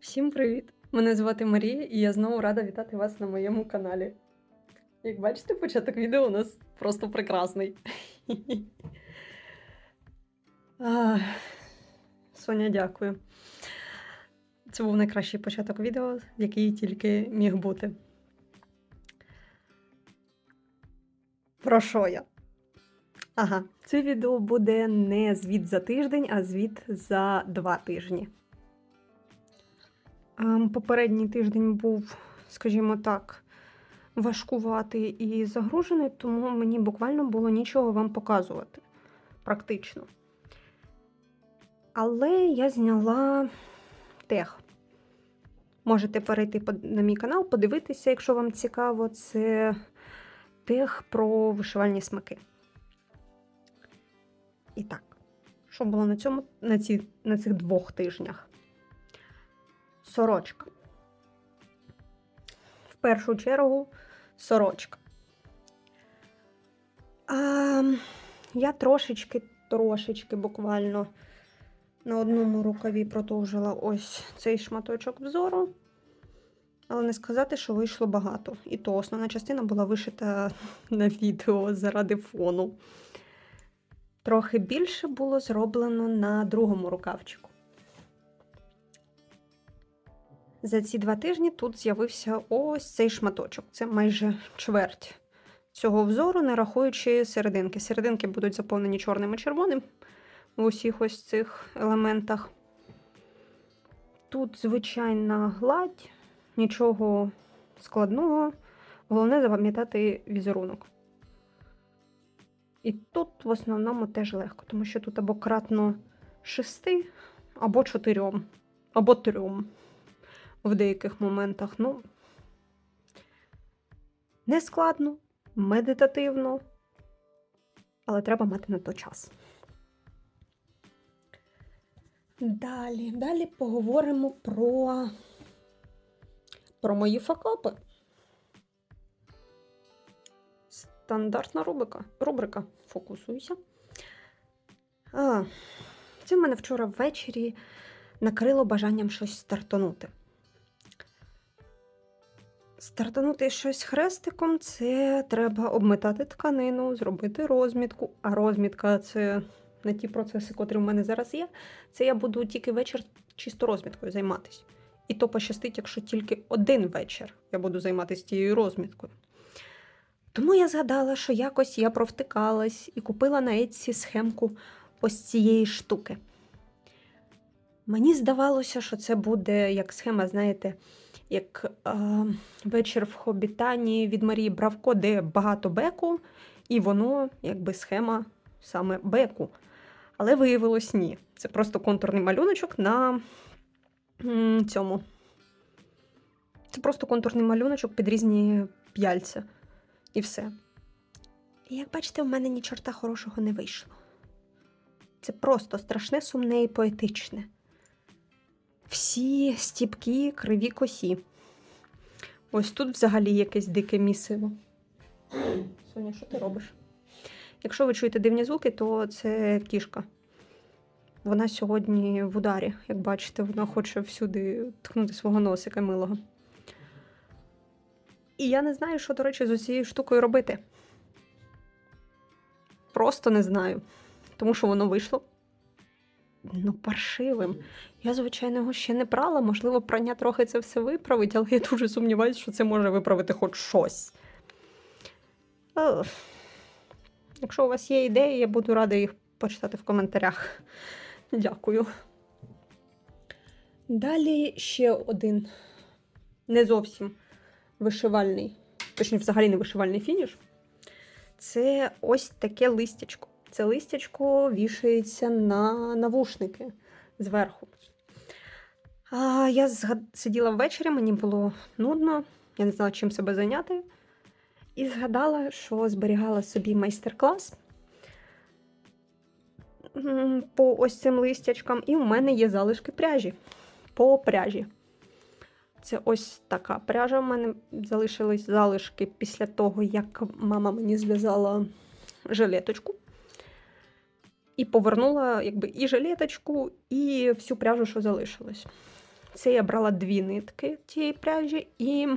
Всім привіт! Мене звати Марія, і я знову рада вітати вас на моєму каналі. Як бачите, початок відео у нас просто прекрасний. Соня, дякую. Це був найкращий початок відео, який тільки міг бути. Про що я? Ага, це відео буде не звіт за тиждень, а звіт за два тижні. Ем, Попередній тиждень був, скажімо так, важкуватий і загружений, тому мені буквально було нічого вам показувати практично. Але я зняла тех. Можете перейти на мій канал, подивитися, якщо вам цікаво, це тех про вишивальні смаки. І так, що було на цьому на, ці, на цих двох тижнях? Сорочка. В першу чергу сорочка. А, я трошечки, трошечки буквально на одному рукаві продовжила ось цей шматочок взору. Але не сказати, що вийшло багато. І то основна частина була вишита на відео заради фону. Трохи більше було зроблено на другому рукавчику. За ці два тижні тут з'явився ось цей шматочок. Це майже чверть цього взору, не рахуючи серединки. Серединки будуть заповнені чорним і червоним в усіх ось цих елементах. Тут звичайна гладь, нічого складного. Головне запам'ятати візерунок. І тут в основному теж легко, тому що тут або кратно шести, або чотирьом, або трьом в деяких моментах. Ну, не складно, медитативно, але треба мати на то час. Далі, далі поговоримо про, про мої факапи. Стандартна рубрика. Рубрика. Фокусуйся. А, це в мене вчора ввечері накрило бажанням щось стартанути. Стартанути щось хрестиком це треба обметати тканину, зробити розмітку. А розмітка це не ті процеси, котрі в мене зараз є. Це я буду тільки вечір чисто розміткою займатися. І то пощастить, якщо тільки один вечір я буду займатися тією розміткою. Тому я згадала, що якось я провтикалась і купила на Etsy схемку ось цієї штуки. Мені здавалося, що це буде як схема, знаєте, як е, вечір в Хобітані від Марії Бравко, де багато беку, і воно якби схема саме беку. Але виявилось ні. Це просто контурний малюночок на цьому. Це просто контурний малюночок під різні п'яльця. І все. І як бачите, в мене ні чорта хорошого не вийшло. Це просто страшне, сумне і поетичне. Всі стіпкі криві косі. Ось тут взагалі якесь дике місиво. Соня, що ти робиш? Якщо ви чуєте дивні звуки, то це кішка. Вона сьогодні в ударі, як бачите, вона хоче всюди ткнути свого носика милого. І я не знаю, що, до речі, з цією штукою робити. Просто не знаю. Тому що воно вийшло. Ну, паршивим. Я, звичайно, його ще не прала. Можливо, прання трохи це все виправить, але я дуже сумніваюся, що це може виправити хоч щось. Якщо у вас є ідеї, я буду рада їх почитати в коментарях. Дякую. Далі ще один не зовсім вишивальний, точніше, взагалі не вишивальний фініш. Це ось таке листячко. Це листячко вішається на навушники зверху. А, я сиділа ввечері, мені було нудно, я не знала, чим себе зайняти. І згадала, що зберігала собі майстер-клас по ось цим листячкам, і у мене є залишки пряжі по пряжі. Це ось така пряжа. У мене залишились залишки після того, як мама мені зв'язала жилеточку. І повернула якби, і жилеточку, і всю пряжу, що залишилась. Це я брала дві нитки тієї пряжі і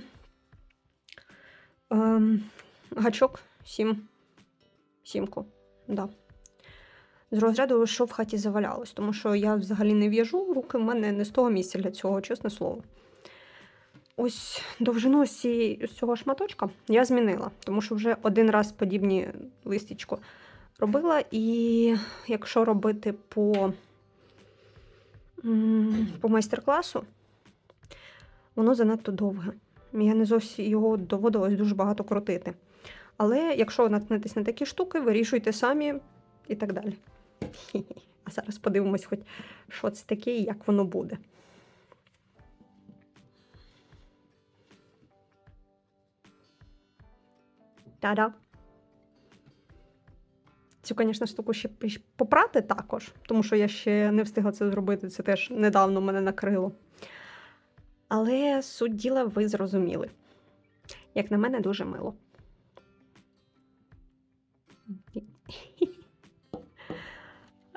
ем, гачок сім. Сімку. Да. З розряду, що в хаті завалялось, тому що я взагалі не в'яжу, руки в мене не з того місця для цього, чесне слово. Ось довжину цієї- ось цього шматочка я змінила, тому що вже один раз подібні листічко робила, і якщо робити по, по майстер-класу, воно занадто довге. Я не зовсім його доводилось дуже багато крутити. Але якщо наткнетесь на такі штуки, вирішуйте самі і так далі. А зараз подивимось, хоч що це таке і як воно буде. Та-да. Цю, звісно, штуку ще попрати також, тому що я ще не встигла це зробити. Це теж недавно мене накрило. Але суть діла ви зрозуміли. Як на мене, дуже мило.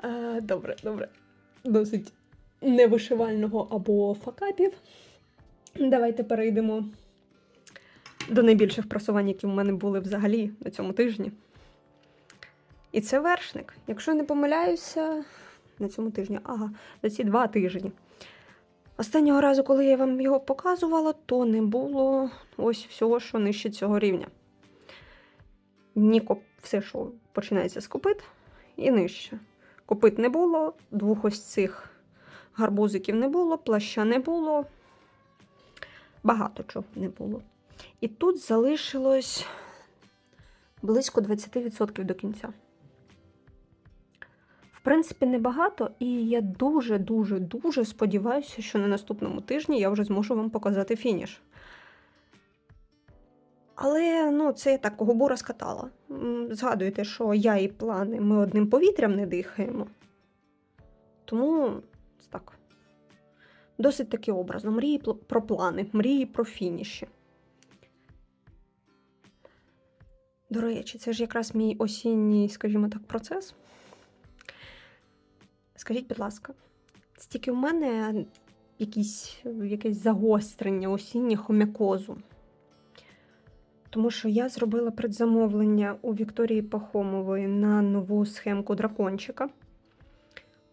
Е, Добре, добре. Досить невишивального або факапів. Давайте перейдемо до найбільших просувань, які в мене були взагалі на цьому тижні. І це вершник. Якщо не помиляюся, на цьому тижні, ага, за ці два тижні. Останнього разу, коли я вам його показувала, то не було ось всього, що нижче цього рівня. Ні, коп- все, що починається з копит, і нижче. Копит не було, двох ось цих гарбузиків не було, плаща не було. Багато чого не було. І тут залишилось близько 20% до кінця. Принципі, небагато, і я дуже, дуже, дуже сподіваюся, що на наступному тижні я вже зможу вам показати фініш. Але ну, це я так губу розкатала. Згадуйте, що я і плани, ми одним повітрям не дихаємо. Тому так. Досить таки образно. Мрії про плани, мрії про фініші. До речі, це ж якраз мій осінній, скажімо так, процес. Скажіть, будь ласка, це тільки в мене якісь, якесь загострення осіннє хомякозу. Тому що я зробила предзамовлення у Вікторії Пахомової на нову схемку дракончика.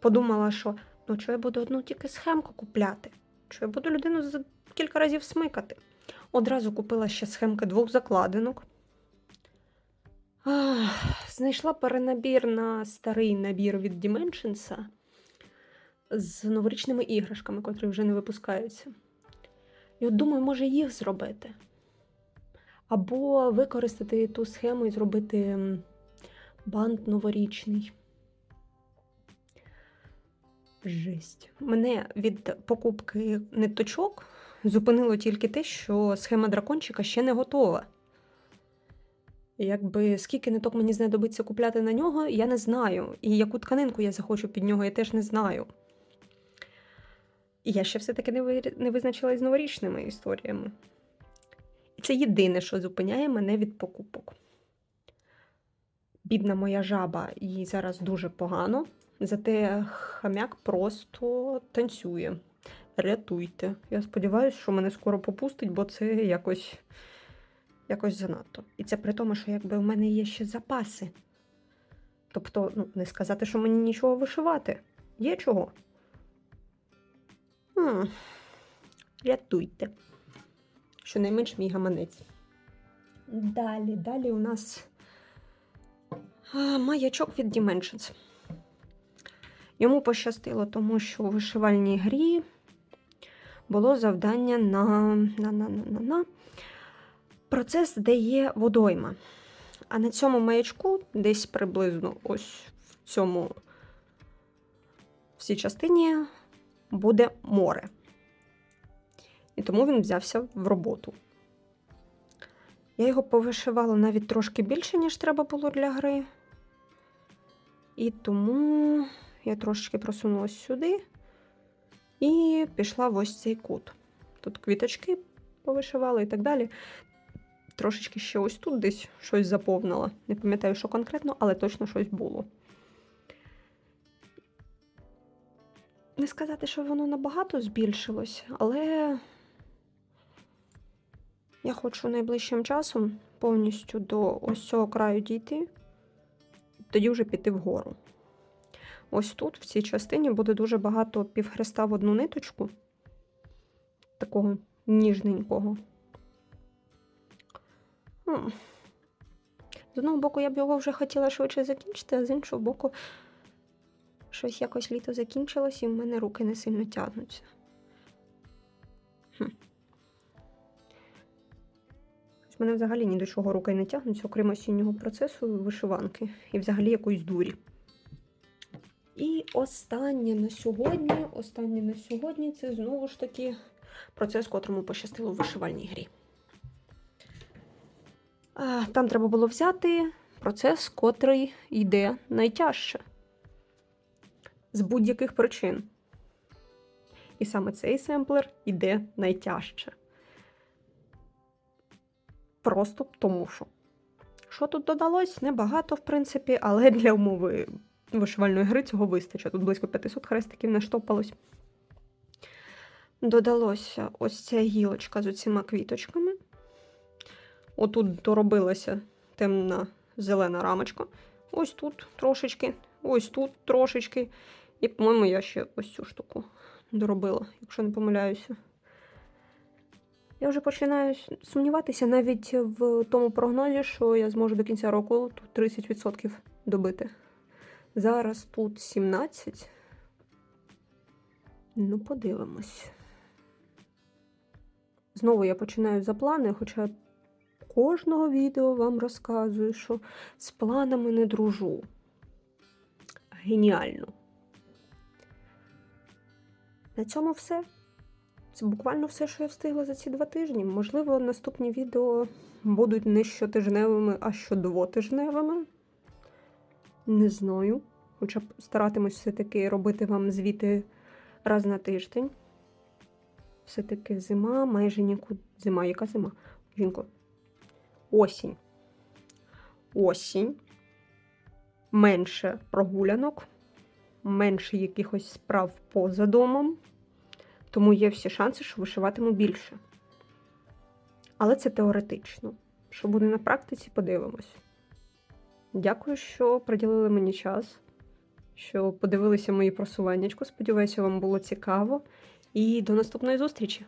Подумала, що ну що я буду одну тільки схемку купляти? Що я буду людину за кілька разів смикати? Одразу купила ще схемки двох закладинок. Ах, знайшла перенабір на старий набір від Dimensions з новорічними іграшками, котрі вже не випускаються. І от думаю, може їх зробити. Або використати ту схему і зробити бант новорічний. Жесть. Мене від покупки ниточок зупинило тільки те, що схема дракончика ще не готова. Якби скільки ниток мені знадобиться купляти на нього, я не знаю. І яку тканинку я захочу під нього, я теж не знаю. І я ще все-таки не визначилась з новорічними історіями. І це єдине, що зупиняє мене від покупок. Бідна моя жаба, їй зараз дуже погано, зате хам'як просто танцює. Рятуйте. Я сподіваюся, що мене скоро попустить, бо це якось, якось занадто. І це при тому, що якби в мене є ще запаси. Тобто, ну, не сказати, що мені нічого вишивати. Є чого. М, Рятуйте. Щонайменш мій гаманець. Далі, далі у нас а, маячок від Dimensions. Йому пощастило, тому що у вишивальній грі було завдання на, на, на, на, на, на процес, де є водойма. А на цьому маячку, десь приблизно ось в цьому цій частині буде море. І тому він взявся в роботу. Я його повишивала навіть трошки більше, ніж треба було для гри. І тому я трошечки просунулася сюди і пішла в ось цей кут. Тут квіточки повишивала і так далі. Трошечки ще ось тут десь щось заповнила. Не пам'ятаю, що конкретно, але точно щось було. не сказати, що воно набагато збільшилось, але я хочу найближчим часом повністю до ось цього краю дійти, тоді вже піти вгору. Ось тут, в цій частині, буде дуже багато півхреста в одну ниточку, такого ніжненького. Ну, З одного боку, я б його вже хотіла швидше закінчити, а з іншого боку, щось якось літо закінчилось, і в мене руки не сильно тягнуться. Хм. В мене взагалі ні до чого руки не тягнуться, окрім осіннього процесу вишиванки і взагалі якоїсь дурі. І останнє на сьогодні, останнє на сьогодні це знову ж таки процес, котрому пощастило в вишивальній грі. Там треба було взяти процес, котрий йде найтяжче з будь-яких причин. І саме цей семплер йде найтяжче. Просто тому що. Що тут додалось? Небагато, в принципі, але для умови вишивальної гри цього вистачить. Тут близько 500 хрестиків наштопалось. Додалося ось ця гілочка з оціма квіточками. Отут доробилася темна зелена рамочка. Ось тут трошечки, ось тут трошечки. І, по-моєму, я ще ось цю штуку доробила, якщо не помиляюся. Я вже починаю сумніватися навіть в тому прогнозі, що я зможу до кінця року тут 30% добити. Зараз тут 17. Ну, подивимось. Знову я починаю за плани, хоча кожного відео вам розказую, що з планами не дружу. Геніально. На цьому все. Це буквально все, що я встигла за ці два тижні. Можливо, наступні відео будуть не щотижневими, а щодвотижневими. Не знаю. Хоча б старатимусь все-таки робити вам звіти раз на тиждень. Все-таки зима, майже нікуди. Зима, яка зима? Жінко. Осінь. Осінь. Менше прогулянок, менше якихось справ поза домом. Тому є всі шанси, що вишиватиму більше. Але це теоретично. Що буде на практиці, подивимось. Дякую, що приділили мені час, що подивилися мої просуваннячку. Сподіваюся, вам було цікаво. І до наступної зустрічі!